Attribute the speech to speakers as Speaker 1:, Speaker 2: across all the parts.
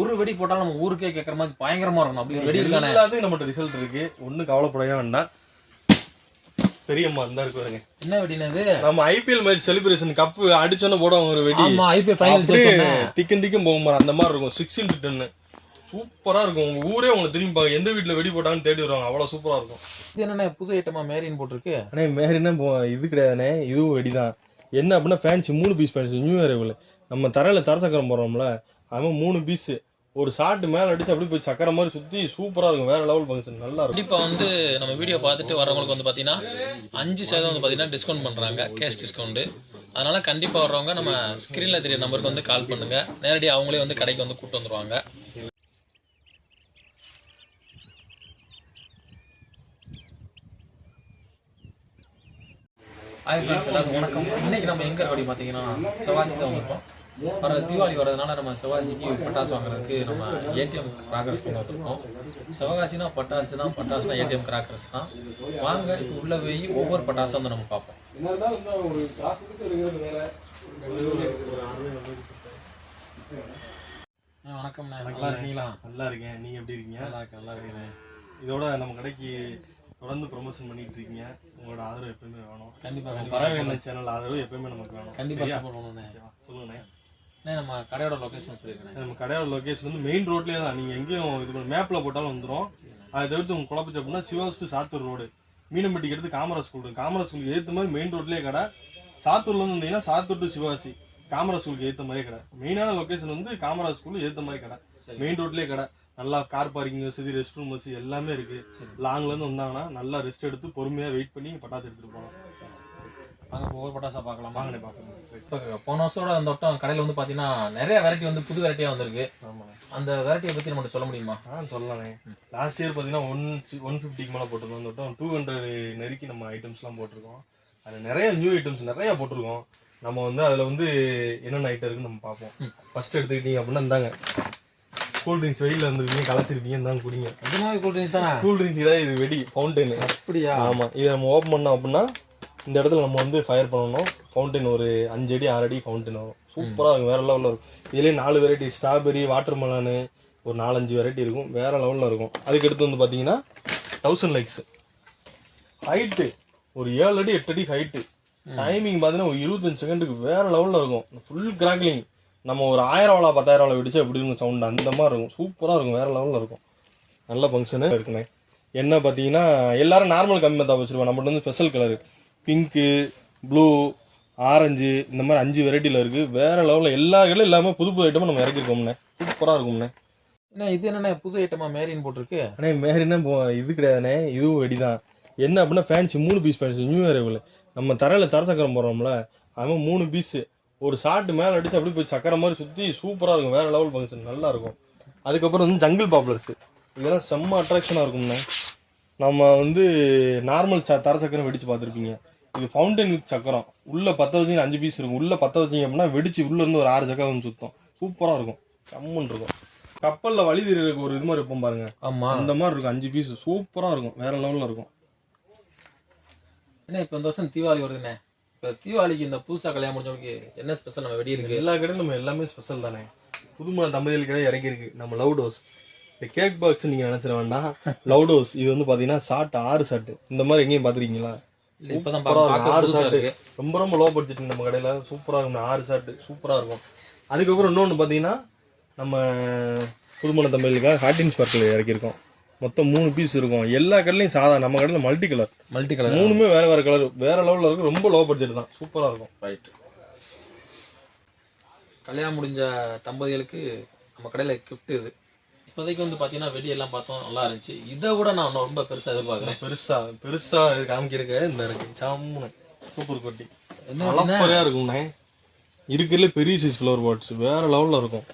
Speaker 1: ஒரு வெடி போட்டாலும் நம்ம ஊருக்கே கேட்கற மாதிரி பயங்கரமா இருக்கணும். அப்படி வெடி இருக்கானே.
Speaker 2: எல்லாத்துக்கும் நம்மகிட்ட ரிசல்ட் இருக்கு. ஒன்றும் கவலைப்படவே வேண்டாம். பெரியம்மா இருந்தா இருக்கு பாருங்க.
Speaker 1: என்ன வெடினா இது
Speaker 2: நம்ம ஐபிஎல் மேட்ச் செலிப்ரேஷன் கப் அடிச்சோன்னு போடுவாங்க ஒரு வெடி.
Speaker 1: ஆமா ஐபிஎல் ஃபைனல்
Speaker 2: திக்கும் திக்கும் போகும் அந்த மாதிரி இருக்கும். சிக்ஸ் இன்ட்டு டென்னு சூப்பரா இருக்கும். உங்க ஊரே உங்களை திரும்பி பார்க்க. எந்த வீட்டுல வெடி போட்டாங்கன்னு தேடி வருவாங்க. அவ்வளவு சூப்பரா இருக்கும்.
Speaker 1: இது என்னண்ணே புது ஐட்டமா மேரின் போட்டிருக்கு?
Speaker 2: அண்ணே மேரினா இது கிடையாதுண்ணே. இதுவும் வெடிதான். என்ன அப்படின்னா ஃபேன்சி மூணு பீஸ் ஃபேன்சி நியூ இயர் நம்ம தரையில தர சக்கரம் போடுறோம்ல. அதுமாதிரி மூணு பீஸ் ஒரு ஷாட் மேல அடிச்சு அப்படியே போய் சக்கர மாதிரி சுத்தி சூப்பரா இருக்கும். வேற லெவல் ஃபங்க்ஷன் நல்லா இருக்கும்.
Speaker 1: கண்டிப்பா வந்து நம்ம வீடியோ பார்த்துட்டு வரவங்களுக்கு வந்து பாத்தீங்கன்னா அஞ்சு சதவீதம் வந்து பாத்தீங்கன்னா டிஸ்கவுண்ட் பண்றாங்க. கேஷ் டிஸ்கவுண்ட் அதனால கண்டிப்பா வர்றவங்க நம்ம ஸ்கிரீன்ல தெரிய நம்பருக்கு வந்து கால் பண்ணுங்க. நேரடியாக அவங்களே வந்து கடைக்கு வந்து கூட்டு வந்துருவாங்க. ஹாய் ஃப்ரெண்ட்ஸ் எல்லாருக்கும் வணக்கம். இன்னைக்கு நம்ம எங்க இருக்கோம் பார்த்தீங்கன்னா சிவாசி தான் வந்திருப்போம் வர தீபாவளி வரதுனால நம்ம சிவாசிக்கு பட்டாசு வாங்குறதுக்கு நம்ம ஏடிஎம் கிராக்கர்ஸ் கொண்டு வந்திருக்கோம் சிவகாசினா பட்டாசு தான் பட்டாசுனா ஏடிஎம் கிராக்கர்ஸ் தான். வாங்க இப்போ உள்ள போய் ஒவ்வொரு பட்டாசும் வந்து நம்ம பார்ப்போம். வணக்கம்ண்ணே நல்லா இருக்கீங்களா?
Speaker 2: நல்லா இருக்கேன். நீங்க எப்படி இருக்கீங்க?
Speaker 1: நல்லா இருக்கேன் நல்லா இருக்கேன்
Speaker 2: இதோட நம்ம கடைக்கு தொடர்ந்து ப்ரொமோஷன் பண்ணிட்டு இருக்கீங்க. உங்களோட ஆதரவு எப்பயுமே வேணும்.
Speaker 1: கண்டிப்பா
Speaker 2: பறவை சேனல் ஆதரவு எப்பயுமே நமக்கு வேணும்.
Speaker 1: கண்டிப்பா
Speaker 2: சரியா?
Speaker 1: சப்போர்ட் பண்ணணுண்ணே
Speaker 2: சொல்லுங்கண்ணே.
Speaker 1: நம்ம கடையோட லொகேஷன் சொல்லியிருக்கேன்
Speaker 2: நம்ம கடையோட லொகேஷன் வந்து மெயின் ரோட்லயே தான். நீங்க எங்கேயும் இது மேப்ல போட்டாலும் வந்துரும். அதை தவிர்த்து உங்க குழப்பச்சு அப்படின்னா சிவாஸ் டு சாத்தூர் ரோடு மீனம்பட்டிக்கு எடுத்து காமராஜ் ஸ்கூல் இருக்கு. காமராஜ் ஸ்கூலுக்கு ஏத்த மாதிரி மெயின் ரோட்லயே கடை. சாத்தூர்ல இருந்து வந்தீங்கன்னா சாத்தூர் டு சிவாசி காமராஜ் ஸ்கூலுக்கு ஏத்த மாதிரி கடை. மெயினான லொகேஷன் வந்து காமராஜ் ஸ்கூல் ஏத்த மாதிரி கடை. மெயின் ரோட்லயே கடை. நல்லா கார் பார்க்கிங் வசதி ரெஸ்ட் ரூம் வசதி எல்லாமே இருக்கு. லாங்ல இருந்து வந்தாங்கன்னா நல்லா ரெஸ்ட் எடுத்து பொறுமையா வெயிட் பண்ணி பட்டாசு எடுத்துட்டு போகலாம்.
Speaker 1: வாங்க ஒவ்வொரு பட்டாசா பார்க்கலாமா.
Speaker 2: வாங்கண்ணே பாக்கலாம்
Speaker 1: இப்போ போன வருஷத்தோட அந்த வட்டம் கடையில் வந்து பார்த்தீங்கன்னா நிறைய வெரைட்டி வந்து புது வெரைட்டியாக வந்திருக்கு. அந்த வெரைட்டியை பற்றி நம்ம சொல்ல முடியுமா?
Speaker 2: ஆ சொல்லலாமே லாஸ்ட் இயர் பார்த்தீங்கன்னா ஒன் ஒன் ஃபிஃப்டிக்கு மேலே போட்டிருக்கோம் இந்த வட்டம் டூ ஹண்ட்ரட் நெருக்கி நம்ம ஐட்டம்ஸ்லாம் போட்டிருக்கோம். அதில் நிறைய நியூ ஐட்டம்ஸ் நிறைய போட்டிருக்கோம். நம்ம வந்து அதில் வந்து என்னென்ன ஐட்டம் இருக்குன்னு நம்ம பார்ப்போம். ஃபர்ஸ்ட் எடுத்துக்கிட்டீங்க அப்படின்னா இந்தாங்க. கூல் ட்ரிங்க்ஸ் வெளியில் வந்துருக்கீங்க கலைச்சிருப்பீங்க இந்தாங்க குடிங்க.
Speaker 1: கூல் ட்ரிங்க்ஸ் தானே?
Speaker 2: கூல் ட்ரிங்க்ஸ் கிடையாது இது வெடி ஃபவுண்டைனு
Speaker 1: அப்படியா?
Speaker 2: ஆமாம் இதை நம்ம ஓப்பன் பண்ணோம் அப்படின்னா இந்த இடத்துல நம்ம வந்து ஃபயர் பண்ணணும். ஃபவுண்டைன் ஒரு அஞ்சு அடி ஆறு அடி ஃபவுண்டைன் வரும். சூப்பராக இருக்கும். வேறு லெவலில் இருக்கும். இதுலேயே நாலு வெரைட்டி ஸ்ட்ராபெரி வாட்டர் மெலானு ஒரு நாலஞ்சு வெரைட்டி இருக்கும். வேறு லெவலில் இருக்கும். அதுக்கு அடுத்து வந்து பார்த்தீங்கன்னா தௌசண்ட் லைக்ஸ் ஹைட்டு ஒரு ஏழு அடி எட்டு அடி ஹைட்டு டைமிங் பார்த்தீங்கன்னா ஒரு இருபத்தஞ்சு செகண்டுக்கு வேற லெவலில் இருக்கும். ஃபுல் கிராக்லிங் நம்ம ஒரு ஆயிரம் வாழா பத்தாயிரம் வாழா வெடிச்சு எப்படி இருக்கும்? சவுண்ட் அந்த மாதிரி இருக்கும். சூப்பராக இருக்கும். வேறு லெவலில் இருக்கும். நல்ல ஃபங்க்ஷனு இருக்குண்ணே என்ன பார்த்தீங்கன்னா எல்லாரும் நார்மல் கம்மி தான் வச்சுருவோம் நம்மகிட்ட வந்து special colour pink blue orange இந்த மாதிரி அஞ்சு வெரைட்டியில் இருக்குது வேற லெவலில் எல்லா கடையிலும் இல்லாமல் புது புது ஐட்டமும் நம்ம இறக்கிருக்கோம்ண்ணே சூப்பராக இருக்கும்ண்ணே
Speaker 1: என்ன இது என்னண்ணே புது ஐட்டமா மேரின் போட்டிருக்கு?
Speaker 2: அண்ணே மேரினா இது கிடையாதுண்ணே. இதுவும் வெடி தான் என்ன அப்படின்னா ஃபேன்சி மூணு பீஸ் ஃபேன்சி நியூ இயர் நம்ம தரையில் தர சக்கரம் போடுறோம்ல அவன் மூணு பீஸ் ஒரு ஷாட் மேலே அடிச்சு அப்படியே போய் சக்கரம் மாதிரி சுற்றி சூப்பராக இருக்கும். வேற லெவல் ஃபங்க்ஷன் நல்லா இருக்கும். அதுக்கப்புறம் வந்து ஜங்கிள் பாப்புலர்ஸ் இதெல்லாம் செம்ம அட்ராக்ஷனாக இருக்கும்ண்ணே. நம்ம வந்து நார்மல் ச தர சக்கரம் வெடிச்சு பார்த்துருப்பீங்க. இது ஃபவுண்டைன் வித் சக்கரம். உள்ள பத்த வச்சிங்க அஞ்சு பீஸ் இருக்கும். உள்ள பத்த வச்சிங்க அப்படின்னா வெடிச்சு உள்ள இருந்து ஒரு ஆறு சக்கரம் வந்து சுத்தம். சூப்பராக இருக்கும். செம்மன் இருக்கும். கப்பலில் வழி தெரியுறதுக்கு ஒரு இது மாதிரி வைப்போம் பாருங்க.
Speaker 1: ஆமா.
Speaker 2: அந்த மாதிரி இருக்கும். அஞ்சு பீஸ் சூப்பரா இருக்கும். வேற லெவல்ல இருக்கும்.
Speaker 1: என்ன இப்போ இந்த வருஷம் தீபாவளி வருதுண்ணே? இப்போ தீபாவளிக்கு இந்த புதுசா கல்யாணம் முடிஞ்சவங்களுக்கு என்ன ஸ்பெஷல் நம்ம வெடி இருக்கு?
Speaker 2: எல்லா கடையும் நம்ம எல்லாமே ஸ்பெஷல் தானே? புதுமண தம்பதிகள் கடை இறக்கி இருக்கு. நம்ம லவ் டோஸ் இந்த கேக் பாக்ஸ் நீங்க நினைச்சிட வேண்டாம். லவ் டோஸ் இது வந்து பாத்தீங்கன்னா ஷார்ட் ஆறு ஷார்ட் இந்த மாதிரி எங்கேயும் பாத்திருக்கீங்களா?
Speaker 1: இல்ல இப்பதான்
Speaker 2: சூப்பரா
Speaker 1: பார்க்க
Speaker 2: இருக்கும் ஆறு
Speaker 1: இருக்கு.
Speaker 2: ரொம்ப ரொம்ப லோ பட்ஜெட் நம்ம கடையில. சூப்பரா இருக்கும் ஆறு ஷார்ட் சூப்பரா இருக்கும். அதுக்கப்புறம் இன்னொன்று பாத்தீங்கன்னா நம்ம புதுமண தம்பதிகளுக்காக ஹார்டின் ஸ்பார்க்கில் இறக்கியிருக்கோம். மொத்தம் மூணு பீஸ் இருக்கும். எல்லா கடையிலையும் சாதா நம்ம கடையில மல்டி கலர்
Speaker 1: மல்டி கலர்
Speaker 2: மூணுமே வேற வேற கலர் வேற லெவல்ல இருக்கும். ரொம்ப லோ பட்ஜெட் தான். சூப்பரா இருக்கும்.
Speaker 1: ரைட் கல்யாணம் முடிஞ்ச தம்பதிகளுக்கு நம்ம கடையில் gift இது. இப்போதைக்கு வந்து பார்த்தீங்கன்னா வெடி எல்லாம் பார்த்தோம் நல்லா இருந்துச்சு. இதை விட நான் ரொம்ப பெருசாக எதிர்பார்க்குறேன்.
Speaker 2: பெருசா பெருசா இது காமிக்கிறக்க இந்த இருக்கு. சாமுன்னு சூப்பர் கொட்டி.
Speaker 1: என்ன
Speaker 2: அளப்பறையா இருக்கும்ண்ணே. இருக்கிறதுல பெரிய சைஸ் ஃப்ளவர் பாட்ஸ் வேற லெவல்ல இருக்கும்.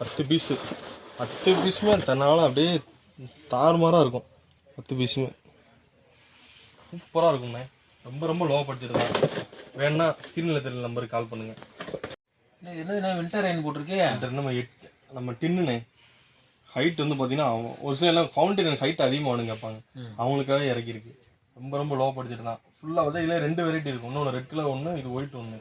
Speaker 2: பத்து பீஸ் பத்து பீஸுமே தன்னால அப்படியே தாறுமாறா இருக்கும். பத்து பீஸுமே சூப்பரா இருக்கும்ண்ணே. ரொம்ப ரொம்ப லோ பட்ஜெட் தான். வேணா ஸ்கிரீன்ல தெரியல நம்பருக்கு கால் பண்ணுங்க.
Speaker 1: என்னது வின்டர் ரெயின் போட்டிருக்கு.
Speaker 2: இந்த நம்ம எட் நம்ம டின்னுனே ஹைட் வந்து பார்த்தீங்கன்னா ஒரு சில எல்லாம் ஃபவுண்டைன் ஹைட் அதிகமாக வேணும் கேட்பாங்க. அவங்களுக்காக இறக்கியிருக்கு. ரொம்ப ரொம்ப லோ பட்ஜெட் தான். ஃபுல்லாக வந்து இதில் ரெண்டு வெரைட்டி இருக்கும் இன்னொன்று ரெட் கலர் ஒன்று இது ஒயிட் ஒன்று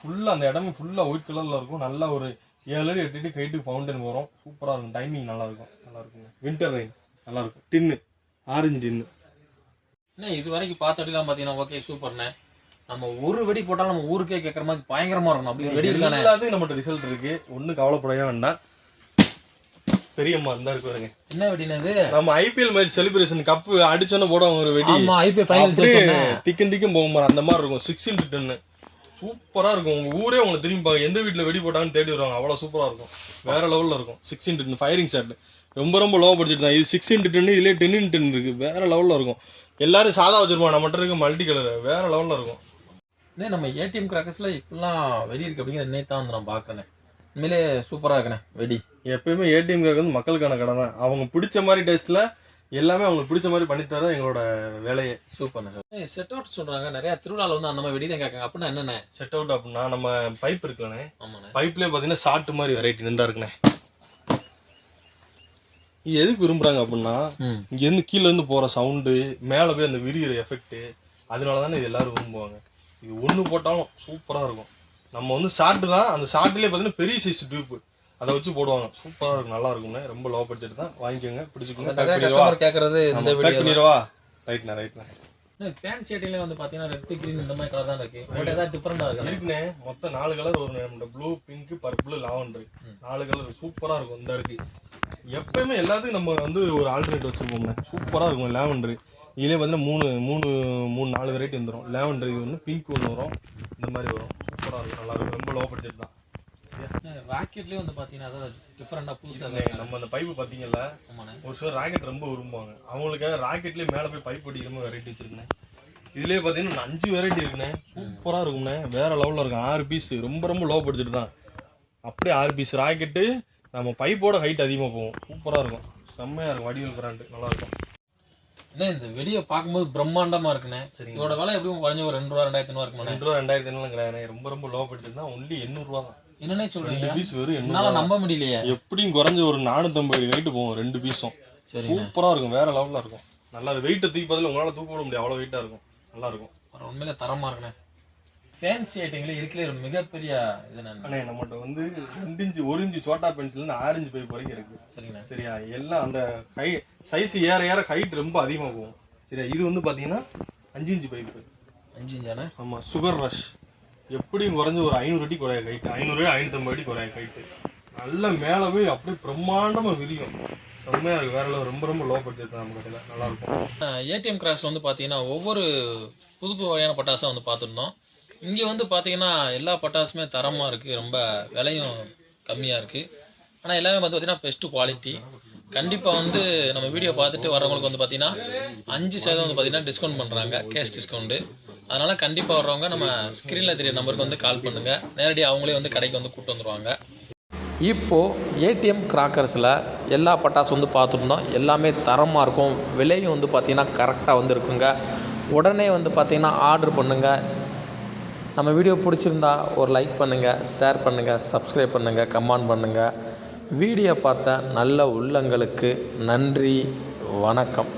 Speaker 2: ஃபுல்லாக அந்த இடமே ஃபுல்லாக ஒயிட் கலரில் இருக்கும். நல்லா ஒரு ஏழு அடி எட்டு அடி கைட்டுக்கு ஃபவுண்டன் வரும். சூப்பராக இருக்கும். டைமிங் நல்லா இருக்கும். நல்லா இருக்குங்க. வின்டர் ரெயின் நல்லா இருக்கும். டின்னு ஆரஞ்சு டின்னு
Speaker 1: என்ன இது வரைக்கும் பார்த்த அடிலாம் பார்த்தீங்கன்னா ஓகே சூப்பர்ண்ணே நம்ம ஒரு வெடி போட்டாலும் நம்ம ஊருக்கே கேட்குற மாதிரி பயங்கரமா இருக்கணும். அப்படி வெடி
Speaker 2: எல்லாத்துக்கும் நம்மகிட்ட ரிசல்ட் இருக்கு. ஒன்றும் கவலைப்படவே வேண்டாம். பெரியம்மா இருந்தா இருக்கு பாருங்க.
Speaker 1: என்ன வெடினது
Speaker 2: நம்ம ஐபிஎல் மேட்ச் செலிப்ரேஷன் கப்பு அடிச்சோன்னு போட ஒரு வெடி.
Speaker 1: ஆமா ஐபிஎல் ஃபைனல்
Speaker 2: திக்கும் திக்கும் போகும் அந்த மாதிரி இருக்கும். சிக்ஸ் இன்ட்டு டென்னு சூப்பரா இருக்கும். உங்க ஊரே உங்களை திரும்பி பார்க்க எந்த வீட்டுல வெடி போட்டாங்கன்னு தேடி வருவாங்க. அவ்வளவு சூப்பரா இருக்கும். வேற லெவல்ல இருக்கும். Six into ten firing shot ரொம்ப ரொம்ப லோ பட்ஜெட் தான் இது சிக்ஸ் இன்ட்டு டென் இதுலேயே டென் இன்ட்டு டென் இருக்கு. வேற லெவல்ல இருக்கும். எல்லாரும் சாதா வச்சிருப்பாங்க. நம்மகிட்ட இருக்க மல்டி கலர் வேற லெவல்ல இருக்கும்.
Speaker 1: நம்ம ஏடிஎம் கிராக்கர்ஸ்ல இப்படிலாம் வெடி இருக்கு அப்படிங்கிற இன்னே தான் வந்து நான் பார்க்கறேன். உண்மையிலே சூப்பரா இருக்குண்ணே வெடி.
Speaker 2: எப்பயுமே ஏடிஎம் வந்து மக்களுக்கான கடை தான். அவங்க பிடிச்ச மாதிரி டேஸ்ட்ல எல்லாமே அவங்களுக்கு பிடிச்ச மாதிரி பண்ணித்தர எங்களோட வேலையே.
Speaker 1: சூப்பர்ண்ணே செட் அவுட் சொல்றாங்க நிறைய திருவிழால வந்து அந்த மாதிரி வெடி தான் கேட்காங்க. அப்படின்னா என்னண்ணே?
Speaker 2: செட் அவுட் அப்படின்னா நம்ம பைப் இருக்குல்லண்ணே.
Speaker 1: ஆமாண்ணே.
Speaker 2: பைப்லேயே பார்த்தீங்கன்னா ஷார்ட் மாதிரி வெரைட்டி நின்றா இருக்குண்ணே. இது எதுக்கு விரும்புறாங்க அப்படின்னா இங்கேருந்து கீழே இருந்து போகிற சவுண்டு மேலே போய் அந்த விரிகிற எஃபெக்ட் அதனால தானே இது எல்லாரும் விரும்புவாங்க. இது ஒன்று போட்டாலும் சூப்பராக இருக்கும். நம்ம வந்து ஷார்ட் தான். அந்த ஷார்ட்லேயே பார்த்தீங்கன்னா பெரிய சைஸ் டியூப் அதை வச்சு போடுவாங்க. சூப்பராக இருக்கும். நல்லா இருக்கும்ண்ணே ரொம்ப லோ பட்ஜெட் தான். வாங்கிக்கோங்க. பிடிச்சிக்கோங்க.
Speaker 1: கஸ்டமர் கேட்கறது இந்த
Speaker 2: பேக் பண்ணிடுவா. ரைட்ண்ணா ரைட்ண்ணா
Speaker 1: ஃபேன் ஷேட்டிங்ல வந்து பாத்தீங்கன்னா ரெட் கிரீன் இந்த மாதிரி கலர் தான் இருக்கு. பட் ஏதாவது டிஃபரெண்டா இருக்கு?
Speaker 2: இருக்குண்ணே. மொத்தம் நாலு கலர் வரும் நம்மளோட ப்ளூ பிங்க் பர்பிள் லாவண்டர் நாலு கலர் சூப்பரா இருக்கும். இந்த இருக்கு. எப்பயுமே எல்லாத்துக்கும் நம்ம வந்து ஒரு ஆல்டர்னேட் வச்சிருப்போம்ண்ணே. சூப்பரா இருக்கும். லாவண்டர் இதுலேயே பார்த்தீங்கன்னா மூணு மூணு மூணு நாலு வெரைட்டி வந்துடும் லாவண்டர் இது ஒன்று பிங்க் ஒன்று வரும். இந்த மாதிரி வரும். சூப்பரா இருக்கும் நல்லா இருக்கும் ரொம்ப லோ பட்ஜெட் தான்.
Speaker 1: ராக்கெட்லயே வந்து பாத்தீங்கன்னா அதாவது டிஃபரெண்டா புதுசா
Speaker 2: அண்ணே, நம்ம அந்த பைப்பு பார்த்தீங்கல்ல ஒரு சிலர் ராக்கெட் ரொம்ப விரும்புவாங்க. அவங்களுக்காக ராக்கெட்லேயே மேலே போய் பைப் அடிக்கிற வெரைட்டி வச்சிருக்கேன் இதுலேயே பார்த்தீங்கன்னா அஞ்சு வெரைட்டி இருக்குண்ணே. சூப்பராக இருக்கும்ண்ணே. வேற லெவலில் இருக்கும் ஆறு பீஸ் ரொம்ப ரொம்ப லோ பட்ஜெட் தான். அப்படியே ஆறு பீஸ் ராக்கெட்டு நம்ம பைப்போட ஹைட் அதிகமாக போகும். சூப்பராக இருக்கும். செம்மையாக இருக்கும். வடிவல் பிராண்டு. நல்லா இருக்கும்.
Speaker 1: அண்ணே இந்த வெடியை பார்க்கும்போது பிரம்மாண்டமா இருக்குண்ணே.
Speaker 2: சரிங்க.
Speaker 1: இதோட விலை எப்படியும் குறைஞ்ச ஒரு ரெண்டு ரூபா ரெண்டாயிரத்தி ஐநூறு இருக்குமாண்ணே?
Speaker 2: ரெண்டு ரூபா ரெண்டாயிரத்தி ஐநூறு கிடையாது ரொம்ப ரொம்ப லோ பட்ஜெட் தான். ஒன்லி எண்ணூறுரூவா தான்.
Speaker 1: என்னன்னே
Speaker 2: ரெண்டு
Speaker 1: சொல்றீங்க
Speaker 2: பீஸ் வெறும் எண்ணூறு
Speaker 1: என்னால நம்ப முடியலையே.
Speaker 2: எப்படியும் குறைஞ்ச ஒரு நானூற்றம்பது ஹைட்டு போகும் ரெண்டு பீஸும்
Speaker 1: சரிங்க
Speaker 2: சூப்பராக இருக்கும். வேற லெவலில் இருக்கும். நல்லா வெயிட்டை தூக்கி பதில் உங்களால் தூக்க விட முடியாது அவ்வளோ வெயிட்டாக இருக்கும். நல்லா இருக்கும்.
Speaker 1: ஒரு உண்மையில தரமா இருக்குண்ணே. ஃபேன்சி ஐட்டங்களே இருக்கிற ஒரு மிகப்பெரிய இது
Speaker 2: அண்ணே நம்மகிட்ட வந்து ரெண்டு இன்ச்சு ஒரு இன்ச்சு சோட்டா பென்சில் ஆறு இன்ச்சு பைப் வரைக்கும் இருக்கு.
Speaker 1: சரிங்கண்ணே.
Speaker 2: சரியா? எல்லாம் அந்த ஹை சைஸ் ஏற ஏற ஹைட் ரொம்ப அதிகமாக போகும். சரியா? இது வந்து பார்த்தீங்கன்னா அஞ்சு இன்ச்சு பைப்பு
Speaker 1: அஞ்சு இஞ்சானே
Speaker 2: ஆமாம் சுகர் ரஷ் எப்படியும் குறைஞ்ச ஒரு ஐநூறு அடி குறைய கைட்டு ஐநூறு ஐநூற்றம்பது அடி குறைய கைட்டு நல்ல மேலே போய் அப்படியே பிரம்மாண்டமாக விரியும். செம்மையாக இருக்கு. வேற. ரொம்ப ரொம்ப லோ பட்ஜெட் தான் நம்ம கடையில். நல்லா இருக்கும்.
Speaker 1: ஏடிஎம் கிராஸ்ல வந்து பார்த்தீங்கன்னா ஒவ்வொரு புது புது வகையான பட்டாசும் வந்து பார்த்துருந்தோம். இங்கே வந்து பார்த்தீங்கன்னா எல்லா பட்டாசுமே தரமாக இருக்குது ரொம்ப விலையும் கம்மியாக இருக்குது ஆனால் எல்லாமே வந்து பார்த்தீங்கன்னா பெஸ்ட்டு குவாலிட்டி கண்டிப்பாக வந்து நம்ம வீடியோ பார்த்துட்டு வர்றவங்களுக்கு வந்து பார்த்தீங்கன்னா அஞ்சு சதவீதம் வந்து பார்த்தீங்கன்னா டிஸ்கவுண்ட் பண்ணுறாங்க கேஷ் டிஸ்கவுண்ட்டு அதனால் கண்டிப்பாக வர்றவங்க நம்ம ஸ்க்ரீனில் தெரிய நம்பருக்கு வந்து கால் பண்ணுங்கள் நேரடியாக அவங்களே வந்து கடைக்கு வந்து கூப்பிட்டு வந்துருவாங்க. இப்போது ஏடிஎம் கிராக்கர்ஸில் எல்லா பட்டாசு வந்து பார்த்துருந்தோம் எல்லாமே தரமாக இருக்கும். விலையும் வந்து பார்த்திங்கன்னா கரெக்டாக வந்து இருக்குங்க. உடனே வந்து பார்த்திங்கன்னா ஆர்டர் பண்ணுங்கள் நம்ம வீடியோ பிடிச்சிருந்தா ஒரு லைக் பண்ணுங்கள் ஷேர் பண்ணுங்கள் சப்ஸ்கிரைப் பண்ணுங்கள் கமெண்ட் பண்ணுங்கள் வீடியோ பார்த்த நல்ல உள்ளங்களுக்கு நன்றி வணக்கம்.